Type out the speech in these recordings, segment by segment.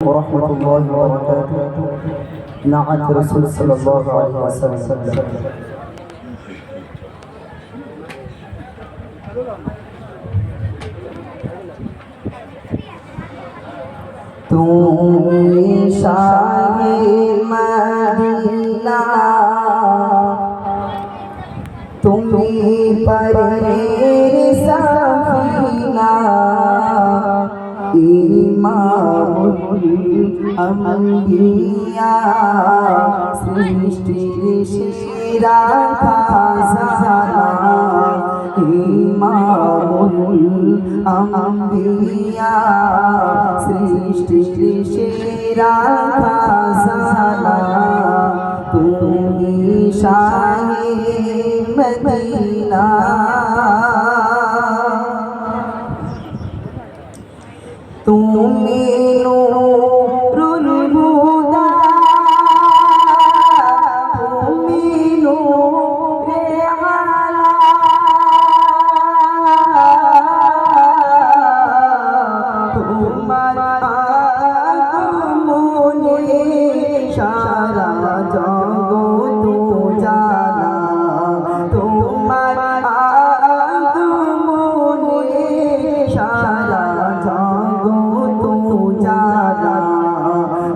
ورحمة الله وبركاته نعت رسول صلى الله عليه وسلم তুমি শাহে মদিনা তুমি পরের ইমামুল আম্বিয়া সৃষ্টির শিরা ইমামুল আম্বিয়া সৃষ্টির শিরা তুমি শাহে মদিনা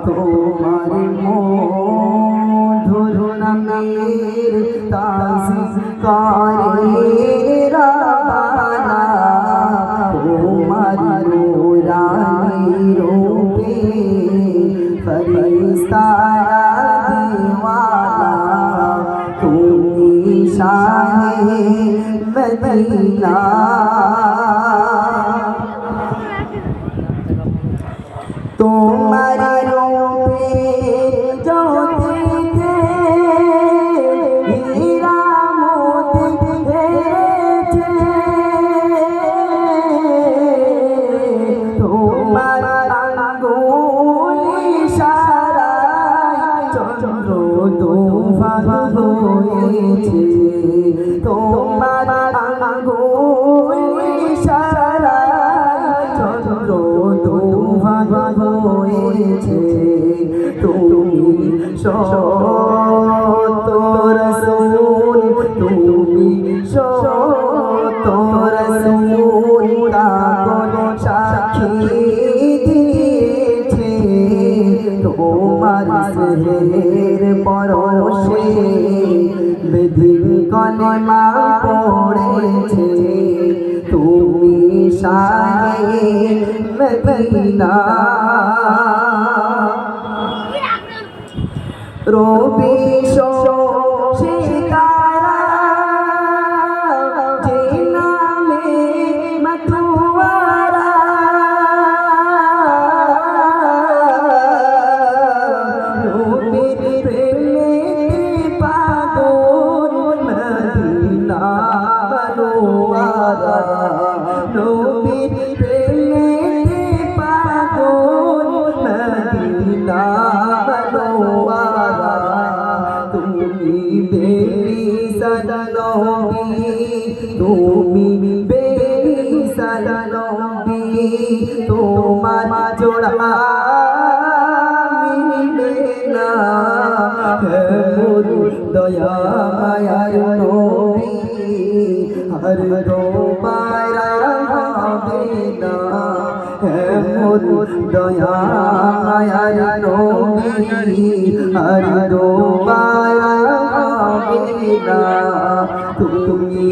তোমার মধুর নামের তাজিজ করে রাবানা তোমার নূরানি রূপে ফরিস্তারা দিওয়ানা। তুমি শাহে মদিনা সত রসুল তুমি সত রসুল কাগজ সাক্ষী দিয়েছে তোমার সেহের পরশে বেদিন তুমি শাহে মদিনা Robi. তুমি বেলি সদনবী তোমার জোড়া মিলবে না। মোর দয়া মায়ার নবী হর দোবারা হবে না। মোর দয়া মায়ার নবী হর দোবারা হবে না। তুমি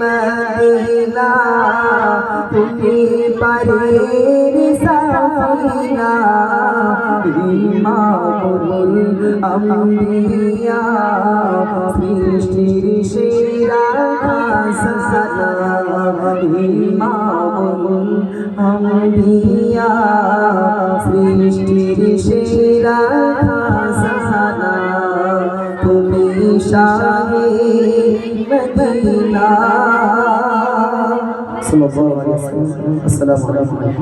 মদিনা তুমি পরের সাফিনা ইমামুল আম্বিয়া সৃষ্টির সেরা খাসানা ইমামুল আম্বিয়া সৃষ্টির সেরা তুমি